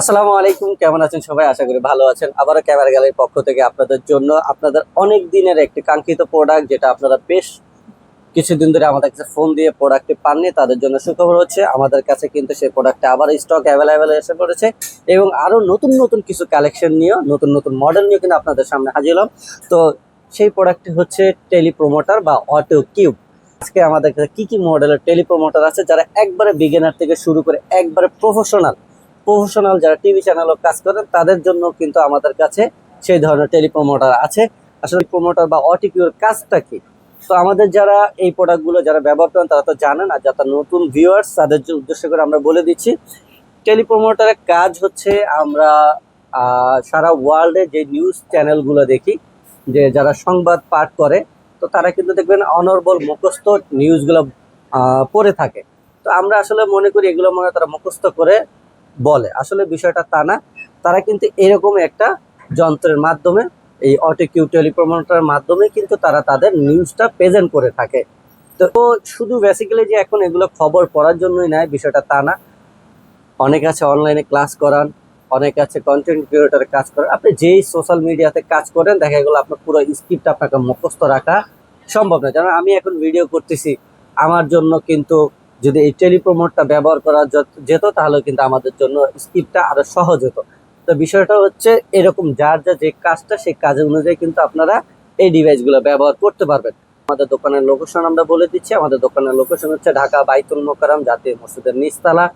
আসসালামু আলাইকুম, কেমন আছেন সবাই? আশা করি ভালো আছেন। আবারও ক্যামেরা গ্যালারির পক্ষ থেকে আপনাদের জন্য আপনাদের অনেক দিনের একটি কাঙ্ক্ষিত প্রোডাক্ট যেটা আপনারা বেশ কিছুদিন ধরে আমাদের কাছে ফোন দিয়ে প্রোডাক্টটি পাননি, তাদের জন্য সুখবর হচ্ছে আমাদের কাছে কিন্তু সেই প্রোডাক্টটা আবার স্টক অ্যাভেলেবেল এসে পড়েছে। এবং আরও নতুন নতুন কিছু কালেকশন নিয়েও, নতুন নতুন মডেল নিয়েও কিন্তু আপনাদের সামনে হাজির হলাম। তো সেই প্রোডাক্টটি হচ্ছে টেলিপ্রোমোটার বা অটো কিউব আজকে আমাদের কাছে কি কি মডেলের টেলিপ্রোমোটার আছে, যারা একবারে বিগিনার থেকে শুরু করে একবারে প্রফেশনাল প্রফেশনাল যারা টিভি চ্যানেলও কাজ করেন, তাদের জন্য কিন্তু আমাদের কাছে সেই ধরনের টেলিপ্রোমোটার আছে। আসলে প্রোমোটার বা অটিকিউর কাজটা কি? তো আমাদের যারা এই প্রোডাক্টগুলো যারা ব্যবহার করেন, তারা তো জানেন, আর যারা নতুন ভিউয়ার্স তাদের উদ্দেশ্য করে আমরা বলে দিচ্ছি, টেলিপ্রোমোটারের কাজ হচ্ছে আমরা সারা ওয়ার্ল্ডে যে নিউজ চ্যানেলগুলো দেখি, যে যারা সংবাদ পাঠ করে, তো তারা কিন্তু দেখবেন অনর্বল মুখস্থ নিউজগুলো পড়ে থাকে। তো আমরা আসলে মনে করি এগুলো মনে তারা মুখস্থ করে বলে। আসলে বিষয়টা তা না। তারা কিন্তু এরকম একটা যন্ত্রের মাধ্যমে, এই অটোকিউ টেলিপ্রোমোটারের মাধ্যমে কিন্তু তারা তাদের নিউজটা প্রেজেন্ট করে থাকে। তো ও শুধু বেসিক্যালি যে এখন এগুলো খবর পড়ার জন্যই নেয়, বিষয়টা তা না। অনেক আছে অনলাইনে ক্লাস করান, অনেক আছে কন্টেন্ট ক্রিয়েটারে কাজ করেন। আপনি যেই সোশ্যাল মিডিয়াতে কাজ করেন, দেখা গেলো আপনার পুরো স্ক্রিপ্ট আপনাকে মুখস্থ রাখা সম্ভব না যেমন আমি এখন ভিডিও করতেছি, আমার জন্য কিন্তু যদি এই টেলিপ্রোমোটটা ব্যবহার করা যেত তাহলে কিন্তু আমাদের জন্য স্ক্রিপ্টটা আরও সহজ হতো। তো বিষয়টা হচ্ছে এরকম, যার যা যে কাজটা, সেই কাজ অনুযায়ী কিন্তু আপনারা এই ডিভাইসগুলো ব্যবহার করতে পারবেন। আমাদের দোকানের লোকেশন আমরা বলে দিচ্ছি। আমাদের দোকানের লোকেশন হচ্ছে ঢাকা বাইতুল মোকারম জাতীয় মসজিদের নিচতলা।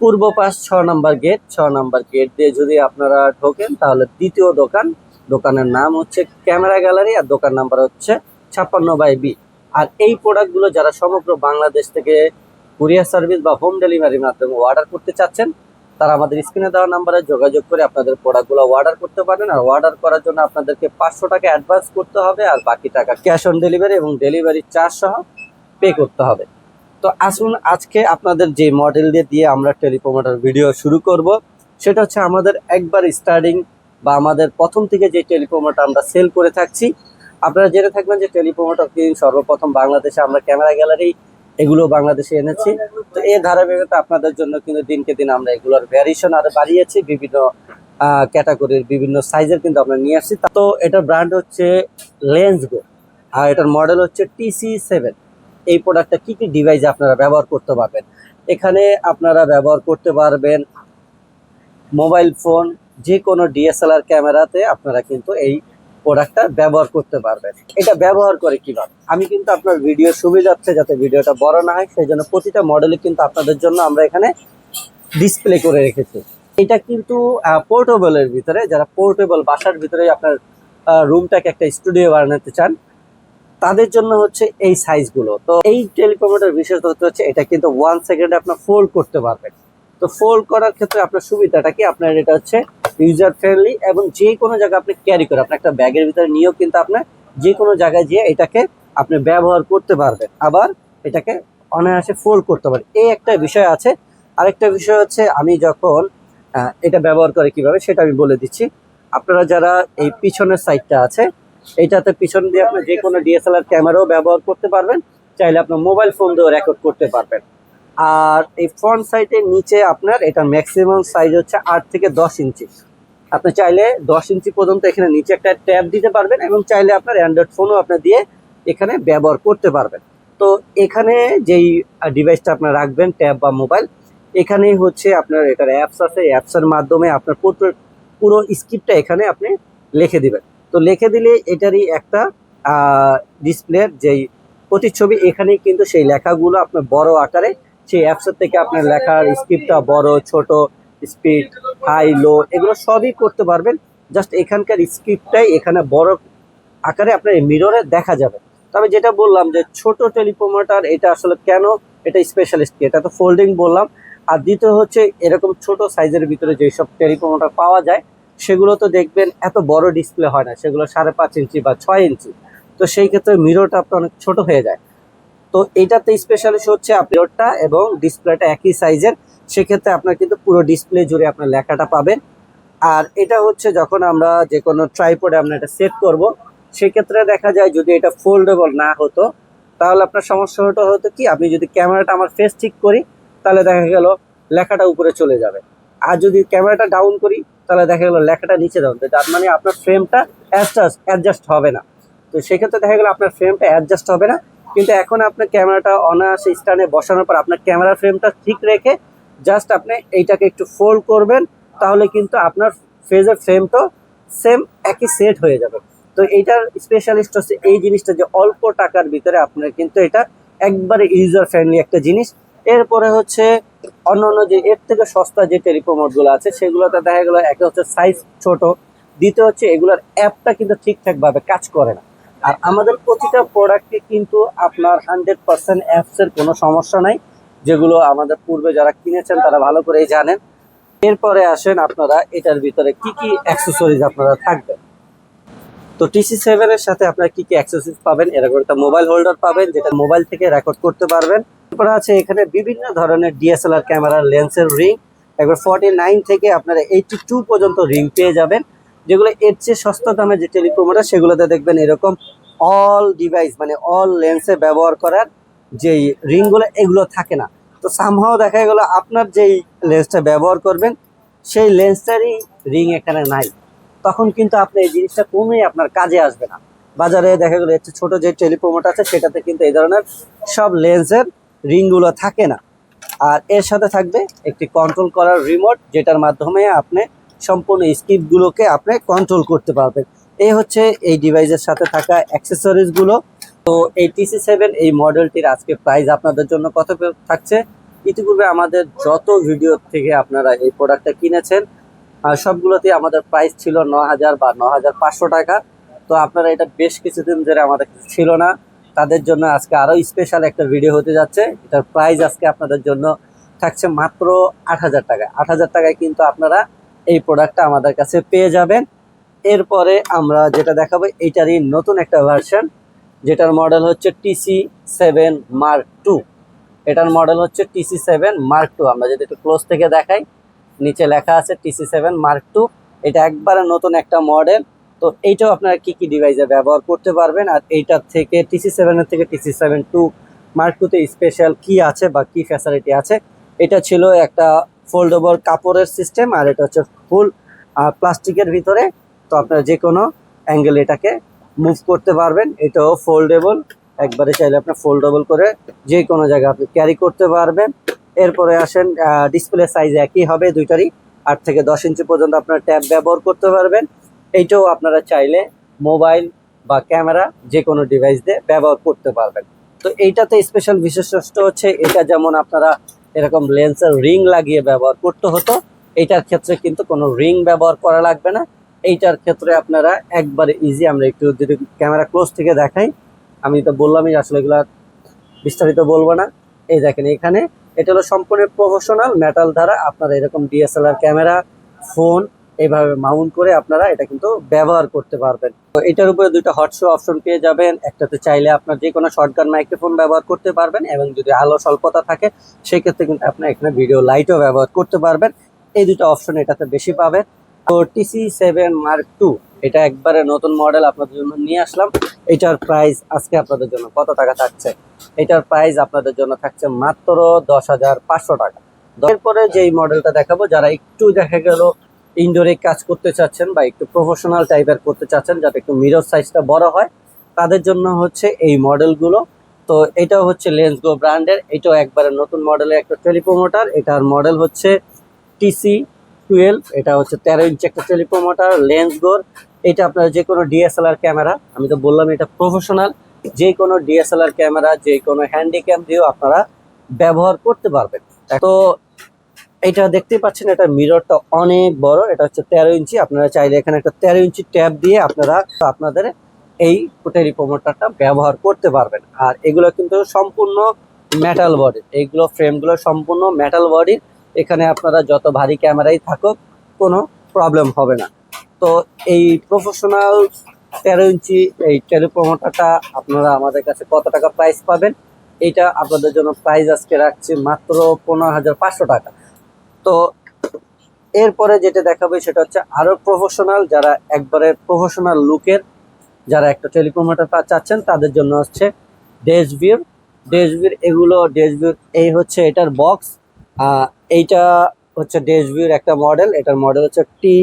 পূর্ব পাশ ছ নম্বর গেট। ছ নম্বর গেট দিয়ে যদি আপনারা ঢোকেন, তাহলে দ্বিতীয় দোকান। দোকানের নাম হচ্ছে ক্যামেরা গ্যালারি আর দোকান নাম্বার হচ্ছে ছাপ্পান্ন বাই বি। আর এই প্রোডাক্টগুলো যারা সমগ্র বাংলাদেশ থেকে কুরিয়ার সার্ভিস বা হোম ডেলিভারির মাধ্যমে অর্ডার করতে চাচ্ছেন, তারা আমাদের স্ক্রিনে দেওয়া নাম্বারে যোগাযোগ করে আপনাদের প্রোডাক্টগুলো অর্ডার করতে পারেন। আর অর্ডার করার জন্য আপনাদেরকে পাঁচশো টাকা অ্যাডভান্স করতে হবে আর বাকি টাকা ক্যাশ অন ডেলিভারি এবং ডেলিভারি চার্জ সহ পে করতে হবে। তো আসুন আজকে আপনাদের যে মডেল দিয়ে দিয়ে আমরা টেলিপ্রোমোটার ভিডিও শুরু করব, সেটা হচ্ছে আমাদের একবার স্টার্টিং বা আমাদের প্রথম থেকে যে টেলিপ্রোমোটার আমরা সেল করে থাকছি আপনারা জেনে থাকবেন যে টেলিপ্রোমোটার কিন্তু সর্বপ্রথম বাংলাদেশে আমরা ক্যামেরা গ্যালারি, এগুলো বাংলাদেশে এনেছি। তো এই ধারাবাহিকতা আপনাদের জন্য কিন্তু দিনকে দিন আমরা এগুলোর ভ্যারিয়েশন আরও বাড়িয়েছি, বিভিন্ন ক্যাটাগরির বিভিন্ন সাইজের কিন্তু আমরা নিয়ে আসছি। তো এটার ব্র্যান্ড হচ্ছে লেন্স গো আর এটার মডেল হচ্ছে টিসি সেভেন এই প্রোডাক্টটা কী কী ডিভাইস আপনারা ব্যবহার করতে পারবেন? এখানে আপনারা ব্যবহার করতে পারবেন মোবাইল ফোন যে কোনো ডিএসএলআর ক্যামেরাতে আপনারা কিন্তু এই প্রোডাক্টটা ব্যবহার করতে পারবেন। এটা ব্যবহার করে কীভাবে আমি কিন্তু আপনার ভিডিও সুবিধার্থে যাতে ভিডিওটা বড় না হয়, সেই জন্য প্রতিটা মডেলে কিন্তু আপনাদের জন্য আমরা এখানে ডিসপ্লে করে রেখেছি। এটা কিন্তু পোর্টেবলের ভিতরে, যারা পোর্টেবল বাসার ভিতরে আপনার রুমটাকে একটা স্টুডিও বানাতে চান, তাদের জন্য হচ্ছে এই সাইজগুলো তো এই টেলিকমোটার বিশেষত্ব হচ্ছে, এটা কিন্তু ওয়ান সেকেন্ডে আপনার ফোল্ড করতে পারবেন। তো ফোল্ড করার ক্ষেত্রে আপনার সুবিধাটা কি? আপনার এটা হচ্ছে ইউজার ফ্রেন্ডলি এবং যে কোনো জায়গায় আপনি ক্যারি করে, আপনি একটা ব্যাগের ভিতরে নিয়েও কিন্তু আপনার যে কোনো জায়গায় যেয়ে এটাকে আপনি ব্যবহার করতে পারবেন। আবার এটাকে অনায়াসে ফোল্ড করতে পারেন। এই একটা বিষয় আছে। আরেকটা বিষয় হচ্ছে আমি যখন এটা ব্যবহার করে কীভাবে সেটা আমি বলে দিচ্ছি। আপনারা যারা এই পিছনের সাইডটা আছে এইটাতে পিছন দিয়ে আপনি যে কোনো ডিএসএলআর ক্যামেরাও ব্যবহার করতে পারবেন। চাইলে আপনার মোবাইল ফোন দিয়েও রেকর্ড করতে পারবেন। আর এই ফ্রন্ট সাইডের নিচে আপনার এটা ম্যাক্সিমাম সাইজ হচ্ছে আট থেকে দশ ইঞ্চি। আপনি চাইলে দশ ইঞ্চি পর্যন্ত এখানে নিচে একটা ট্যাব দিতে পারবেন এবং চাইলে আপনার অ্যান্ড্রয়েড ফোনও আপনি দিয়ে এখানে ব্যবহার করতে পারবেন। তো এখানে যেই ডিভাইসটা আপনার রাখবেন ট্যাব বা মোবাইল এখানেই হচ্ছে আপনার এটার অ্যাপস আছে। অ্যাপসের মাধ্যমে আপনার পুরো পুরো স্ক্রিপ্টটা এখানে আপনি লিখে দিবেন। তো লিখে দিলে এটারই একটা ডিসপ্লের যেই প্রতিচ্ছবি, এখানেই কিন্তু সেই লেখাগুলো আপনার বড় আকারে সেই অ্যাপসের থেকে আপনার লেখার স্ক্রিপ্টটা বড়, ছোট স্পিড হাই লো এগুলো সবই করতে পারবেন। জাস্ট এখানকার স্ক্রিপ্টটাই এখানে বড় আকারে আপনার মিররে দেখা যাবে। তবে যেটা বললাম যে ছোট টেলিপ্রোমোটার এটা আসলে কেন? এটা স্পেশালিস্ট এটা তো ফোল্ডিং বললাম। আর দ্বিতীয় হচ্ছে এরকম ছোট সাইজের ভিতরে যেসব টেলিপ্রোমোটার পাওয়া যায়, সেগুলো তো দেখবেন এত বড় ডিসপ্লে হয় না। সেগুলো সাড়ে পাঁচ ইঞ্চি বা ছয় ইঞ্চি তো সেই ক্ষেত্রে মিররটা আপনার অনেক ছোট হয়ে যায়। তো এইটাতে স্পেশালিস্ট হচ্ছে মিররটা এবং ডিসপ্লেটা একই সাইজের সেক্ষেত্রে আপনার কিন্তু পুরো ডিসপ্লে জুড়ে আপনার লেখাটা পাবেন। আর এটা হচ্ছে যখন আমরা যে কোনো ট্রাইপোডে আমরা এটা সেট করব, সেক্ষেত্রে দেখা যায় যদি এটা ফোল্ডেবল না হতো, তাহলে আপনার সমস্যা হতো হতো কি আমি যদি ক্যামেরাটা আমার ফেস ঠিক করি, তাহলে দেখা গেল লেখাটা উপরে চলে যাবে। আর যদি ক্যামেরাটা ডাউন করি, তাহলে দেখা গেলো লেখাটা নিচে ডাউন তার মানে আপনার ফ্রেমটা অ্যাডজাস্ট অ্যাডজাস্ট হবে না। তো সেক্ষেত্রে দেখা গেলো আপনার ফ্রেমটা অ্যাডজাস্ট হবে না। কিন্তু এখন আপনার ক্যামেরাটা অনায়াসে স্ট্যান্ডে বসানোর পর আপনার ক্যামেরা ফ্রেমটা ঠিক রেখে জাস্ট আপনি এইটাকে একটু ফোল্ড করবেন, তাহলে কিন্তু আপনার ফেজের ফ্রেমটা সেম একই সেট হয়ে যাবে। তো এইটার স্পেশালিস্ট হচ্ছে এই জিনিসটা যে অল্প টাকার ভিতরে আপনার কিন্তু এটা একবারে ইউজার ফ্রেন্ডলি একটা জিনিস। এরপরে হচ্ছে অন্যান্য যে এর থেকে সস্তা যে টেলিপ্রোমোটগুলো আছে, সেগুলোতে দেখা গেলো, একটা হচ্ছে সাইজ ছোট, দ্বিতীয় হচ্ছে এগুলোর অ্যাপটা কিন্তু ঠিকঠাকভাবে কাজ করে না। আর আমাদের প্রতিটা প্রোডাক্টে কিন্তু আপনার হান্ড্রেড পার্সেন্ট অ্যাপসের কোনো সমস্যা নাই, যেগুলো আমাদের পূর্বে যারা কিনেছেন তারা ভালো করেই জানেন। এরপরে আসেন আপনারা এটার ভিতরে কি কি অ্যাক্সেসরিজ আপনারা থাকবেন তো টিসি সেভেনের সাথে আপনারা কি কি অ্যাক্সেসরিজ পাবেন এরকম একটা মোবাইল হোল্ডার পাবেন, যেটা মোবাইল থেকে রেকর্ড করতে পারবেন। তারপরে আছে এখানে বিভিন্ন ধরনের ডিএসএলআর ক্যামেরার লেন্সের রিং একবার ফর্টি নাইন থেকে আপনারা এইটি টু পর্যন্ত রিং পেয়ে যাবেন। যেগুলো এর চেয়ে সস্তা দামের যে টেলিপ্রোমোটার সেগুলোতে দেখবেন এরকম অল ডিভাইস মানে অল লেন্সে ব্যবহার করার যেই রিংগুলো, এগুলো থাকে না। তো সামহাও দেখা গেল আপনার যেই লেন্সটা ব্যবহার করবেন, সেই লেন্সটারই রিং এখানে নাই। তখন কিন্তু আপনি এই জিনিসটা কোনোই আপনার কাজে আসবে না। বাজারে দেখা গেলো একটু ছোট যে টেলিপ্রোমোট আছে, সেটাতে কিন্তু এই ধরনের সব লেন্সের রিংগুলো থাকে না। আর এর সাথে থাকবে একটি কন্ট্রোল করার রিমোট যেটার মাধ্যমে আপনি সম্পূর্ণ স্কিপগুলোকে আপনি কন্ট্রোল করতে পারবেন। এই হচ্ছে এই ডিভাইসের সাথে থাকা অ্যাক্সেসরিজগুলো তো এই টিসি সেভেন এই মডেলটির আজকে প্রাইস আপনাদের জন্য কত থাকছে? ইতিপূর্বে আমাদের যত ভিডিও থেকে আপনারা এই প্রোডাক্টটা কিনেছেন আর সবগুলোতে আমাদের প্রাইস ছিল ন হাজার বা ন হাজার পাঁচশো টাকা। তো আপনারা এটা বেশ কিছুদিন ধরে আমাদের ছিল না। তাদের জন্য আজকে আরও স্পেশাল একটা ভিডিও হতে যাচ্ছে। এটার প্রাইস আজকে আপনাদের জন্য থাকছে মাত্র আট হাজার টাকা। আট হাজার টাকায় কিন্তু আপনারা এই প্রোডাক্টটা আমাদের কাছে পেয়ে যাবেন। এরপরে আমরা যেটা দেখাবো এইটারই নতুন একটা ভার্সন যেটার মডেল হচ্ছে টিসি সেভেন মার্ক টু এটার মডেল হচ্ছে টিসি সেভেন মার্ক টু আমরা যদি একটু ক্লোজ থেকে দেখাই, নিচে লেখা আছে টিসি সেভেন মার্ক টু এটা একবারে নতুন একটা মডেল তো এইটাও আপনারা কী কী ডিভাইসে ব্যবহার করতে পারবেন, আর এইটার থেকে টিসি সেভেনের থেকে টিসি সেভেন টু মার্ক টুতে স্পেশাল কী আছে বা কি ফ্যাসিলিটি আছে? এটা ছিল একটা ফোল্ডেবল কাপড়ের সিস্টেম আর এটা হচ্ছে ফুল প্লাস্টিকের ভিতরে। তো আপনারা যে কোনো অ্যাঙ্গেল এটাকে মুভ করতে পারবেন। এটাও ফোল্ডেবল একবারে চাইলে আপনি ফোল্ডেবল করে যে কোনো জায়গায় আপনি ক্যারি করতে পারবেন। এরপরে আসেন ডিসপ্লে সাইজ একই হবে দুইটারই। আট থেকে দশ ইঞ্চি পর্যন্ত আপনার ট্যাব ব্যবহার করতে পারবেন। এইটাও আপনারা চাইলে মোবাইল বা ক্যামেরা যে কোনো ডিভাইস দিয়ে ব্যবহার করতে পারবেন। তো এইটাতে স্পেশাল বিশেষত্ব হচ্ছে, এটা যেমন আপনারা এরকম লেন্সের রিং লাগিয়ে ব্যবহার করতে হতো। এইটার ক্ষেত্রে কিন্তু কোনো রিং ব্যবহার করা লাগবে না। এইটার ক্ষেত্রে আপনারা একবারে ইজি আমরা একটু যদি ক্যামেরা ক্লোজ থেকে দেখাই, আমি তো বললামই আসলে এগুলো বিস্তারিত বলব না। এই দেখেন এখানে, এটা হলো সম্পূর্ণ প্রফেশনাল মেটাল দ্বারা আপনারা এরকম ডিএসএলআর ক্যামেরা ফোন এইভাবে মাউন্ট করে আপনারা এটা কিন্তু ব্যবহার করতে পারবেন। তো এটার উপরে দুইটা হটশো অপশন পেয়ে যাবেন। একটাতে চাইলে আপনার যে কোনো শর্টগান মাইক্রোফোন ব্যবহার করতে পারবেন এবং যদি আলো স্বল্পতা থাকে, সেক্ষেত্রে কিন্তু আপনার এখানে ভিডিও লাইটও ব্যবহার করতে পারবেন। এই দুটো অপশন এটাতে বেশি পাবেন। তো টিসি সেভেন মার্ক টু এটা একবারে নতুন মডেল আপনাদের জন্য নিয়ে আসলাম। এটার প্রাইস আজকে আপনাদের জন্য কত টাকা থাকছে? এটার প্রাইস আপনাদের জন্য থাকছে মাত্র দশ হাজার পাঁচশো টাকা। এরপরে যেই মডেলটা দেখাবো, যারা একটু দেখা গেল ইনডোরে কাজ করতে চাচ্ছেন বা একটু প্রফেশনাল টাইপের করতে চাচ্ছেন যাতে একটু মিরর সাইজটা বড় হয়, তাদের জন্য হচ্ছে এই মডেলগুলো তো এটা হচ্ছে লেন্স গো ব্র্যান্ডের এটাও একবারে নতুন মডেলের একটা টেলিপ্রোমোটার এটার মডেল হচ্ছে টিসি টুয়েলভ এটা হচ্ছে তেরো ইঞ্চি একটা টেলিপ্রোমোটার লেন্স গোর এটা আপনার যে কোনো ডিএসএলআর ক্যামেরা আমি তো বললাম এটা প্রফেশনাল যে কোনো ডিএসএলআর ক্যামেরা যে কোনো হ্যান্ডিক্যাম দিয়েও আপনারা ব্যবহার করতে পারবেন। তো এটা দেখতে পাচ্ছেন, এটা মিররটা অনেক বড়, এটা হচ্ছে তেরো ইঞ্চি। আপনারা চাইলে এখানে একটা তেরো ইঞ্চি ট্যাব দিয়ে আপনারা আপনাদের এই টেলিপ্রোমোটারটা ব্যবহার করতে পারবেন। আর এগুলো কিন্তু সম্পূর্ণ মেটাল বডি এইগুলো ফ্রেমগুলো সম্পূর্ণ মেটাল বডি এখানে আপনারা যত ভারী ক্যামেরাই থাকুক, কোনো প্রবলেম হবে না। তো এই প্রফেশনাল তেরো ইঞ্চি এই টেলিপ্রোমোটারটা আপনারা আমাদের কাছে কত টাকা প্রাইস পাবেন? এটা আপনাদের জন্য প্রাইস আজকে রাখছি মাত্র পনেরো হাজার পাঁচশো টাকা। তো এরপরে যেটা দেখাবে সেটা হচ্ছে আরও প্রফেশনাল যারা একবারে প্রফেশনাল লুকের যারা একটা টেলিপ্রোমোটার চাচ্ছেন, তাদের জন্য হচ্ছে ডেসভিউর ডেসভিউর এগুলো ডেসভিউর এই হচ্ছে এটার বক্স এইটা হচ্ছে ডেসভিউর একটা মডেল এটার মডেল হচ্ছে টি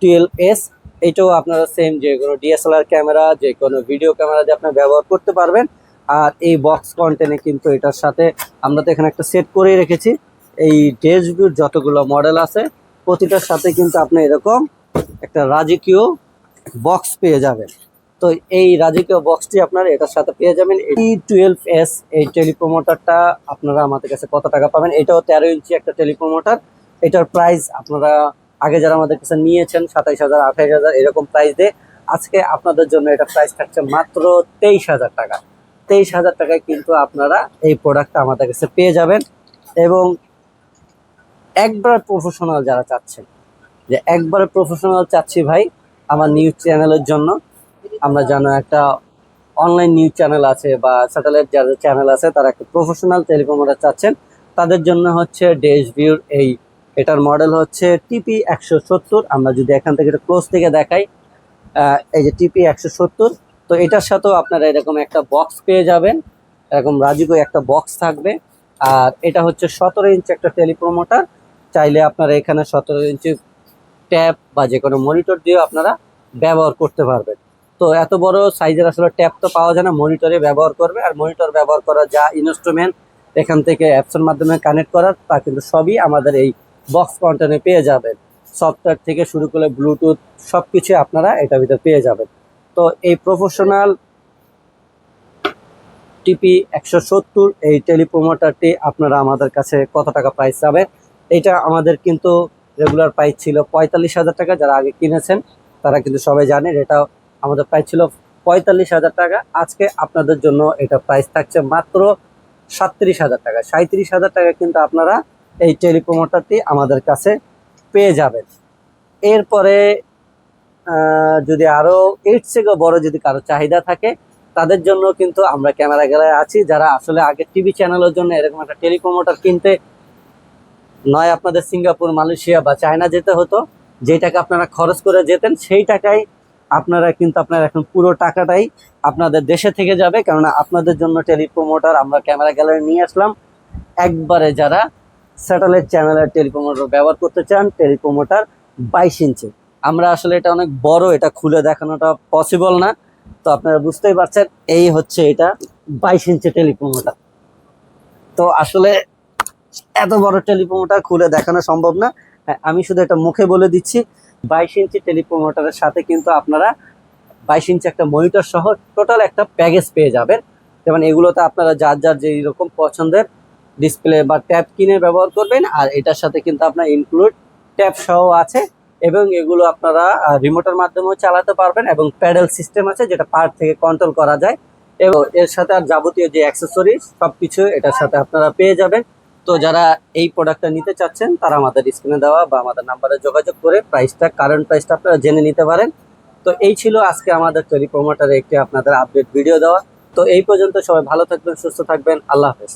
টুয়েলভ এস এটাও আপনারা সেম যে কোনো ডিএসএলআর ক্যামেরা যে কোনো ভিডিও ক্যামেরা দিয়ে আপনার ব্যবহার করতে পারবেন। আর এই বক্স কন্টেনে কিন্তু এটার সাথে আমরা তো এখানে একটা সেট করেই রেখেছি। এই ডেসভিউর যতগুলো মডেল আছে, প্রতিটার সাথে কিন্তু আপনি এরকম একটা রাজকীয় বক্স পেয়ে যাবেন। তো এই রাজকীয় বক্সটি আপনার এটার সাথে পেয়ে যাবেন। ই টুয়েলভ এস এই টেলিপ্রোমোটারটা আপনারা আমাদের কাছে কত টাকা পাবেন? এটাও তেরো ইঞ্চি একটা টেলিপ্রোমোটার এটার প্রাইস আপনারা আগে যারা আমাদের কাছে নিয়েছেন, সাতাইশ হাজার, আঠাইশ হাজার, এরকম প্রাইস দিয়ে আজকে আপনাদের জন্য এটা প্রাইস থাকছে মাত্র তেইশ হাজার টাকা। তেইশ হাজার টাকায় কিন্তু আপনারা এই প্রোডাক্টটা আমাদের কাছে পেয়ে যাবেন। এবং একবার প্রফেশনাল যারা চাচ্ছেন, যে একবার প্রফেশনাল চাচ্ছি ভাই আমার নিউজ চ্যানেলের জন্য। আমরা জানো একটা অনলাইন নিউজ চ্যানেল আছে বা স্যাটেলাইট যাদের চ্যানেল আছে, তারা একটা প্রফেশনাল টেলিকমার চাচ্ছেন, তাদের জন্য হচ্ছে ডেশ ভিউর এই। এটার মডেল হচ্ছে টিপি একশো সত্তর। আমরা যদি এখান থেকে এটা ক্লোজ থেকে দেখাই এই যে টিপি একশো সত্তর, তো এটার সাথেও আপনারা এরকম একটা বক্স পেয়ে যাবেন। এরকম রাজুকো একটা বক্স থাকবে। আর এটা হচ্ছে সতেরো ইঞ্চি একটা টেলিপ্রোমোটার চাইলে আপনারা এখানে সতেরো ইঞ্চি ট্যাব বা যে কোনো মনিটর দিয়েও আপনারা ব্যবহার করতে পারবেন। তো এত বড় সাইজের আসলে ট্যাব তো পাওয়া যায় না মনিটরে ব্যবহার করবে। আর মনিটর ব্যবহার করা যা ইনস্ট্রুমেন্ট এখান থেকে অ্যাপসের মাধ্যমে কানেক্ট করার, তা কিন্তু সবই আমাদের এই বক্স কন্টেন্টে পেয়ে যাবেন। সফটওয়্যার থেকে শুরু করে ব্লুটুথ সব কিছু আপনারা এটার ভিতরে পেয়ে যাবেন। তো এই প্রফেশনাল টিপি একশো সত্তর, এই টেলিপ্রোমোটারটি আপনারা আমাদের কাছে কত টাকা প্রাইস যাবে? এটা আমাদের কিন্তু রেগুলার প্রাইস ছিল পঁয়তাল্লিশ হাজার টাকা, যারা আগে কিনেছেন তারা কিন্তু সবাই জানেন এটা আমাদের প্রাইস ছিল পঁয়তাল্লিশ হাজার টাকা। আজকে আপনাদের জন্য এটা প্রাইস থাকছে মাত্র সাতত্রিশ হাজার টাকা। সাঁত্রিশ হাজার টাকা কিন্তু আপনারা এই টেলিপ্রোমোটারটি আমাদের কাছে পেয়ে যাবেন। এরপরে যদি আরও এর থেকে বড় যদি কারও চাহিদা থাকে, তাদের জন্য কিন্তু আমরা ক্যামেরা গেলায় আছি। যারা আসলে আগে টিভি চ্যানেলের জন্য এরকম একটা টেলিপ্রোমোটার কিনতে নয় আপনাদের সিঙ্গাপুর, মালয়েশিয়া বা চায়না যেতে হতো, যে টাকা আপনারা খরচ করে যেতেন, সেই টাকাই আপনারা কিন্তু আপনার এখন পুরো টাকাটাই আপনাদের দেশে থেকে যাবে। কেননা আপনাদের জন্য টেলিপ্রোমোটার আমরা ক্যামেরা গ্যালারি নিয়ে আসলাম। একবারে যারা স্যাটেলাইট চ্যানেলের টেলিপ্রোমোটার ব্যবহার করতে চান, টেলিপ্রোমোটার বাইশ ইঞ্চি। আমরা আসলে এটা অনেক বড়, এটা খুলে দেখানোটা পসিবল না। তো আপনারা বুঝতেই পারছেন, এই হচ্ছে এটা বাইশ ইঞ্চি টেলিপ্রোমোটার। তো আসলে এত বড় টেলিপ্রোমোটার খুলে দেখানো সম্ভব না। হ্যাঁ, আমি শুধু এটা মুখে বলে দিচ্ছি বাইশ ইঞ্চি টেলিপ্রোমোটারের সাথে কিন্তু আপনারা বাইশ ইঞ্চি একটা মনিটর সহ টোটাল একটা প্যাকেজ পেয়ে যাবেন। যেমন এগুলোতে আপনারা যার যার যে রকম পছন্দের ডিসপ্লে বা ট্যাব কিনে ব্যবহার করবেন আর এটার সাথে কিন্তু আপনার ইনক্লুড ট্যাব সহ আছে এবং এগুলো আপনারা রিমোটের মাধ্যমেও চালাতে পারবেন এবং প্যাডেল সিস্টেম আছে যেটা পার থেকে কন্ট্রোল করা যায়। এবং এর সাথে আর যাবতীয় যে অ্যাক্সেসরিজ সব কিছু এটার সাথে আপনারা পেয়ে যাবেন। তো যারা এই প্রোডাক্টটা নিতে চাচ্ছেন, তারা আমাদের স্ক্রিনে দেওয়া বা আমাদের নাম্বারে যোগাযোগ করে প্রাইসটা কারেন্ট প্রাইসটা আপনারা জেনে নিতে পারেন। তো এই ছিল আজকে আমাদের টেলিপ্রোমোটারে একটি আপনাদের আপডেট ভিডিও দেওয়া। তো এই পর্যন্ত সবাই ভালো থাকবেন, সুস্থ থাকবেন। আল্লাহ হাফেজ।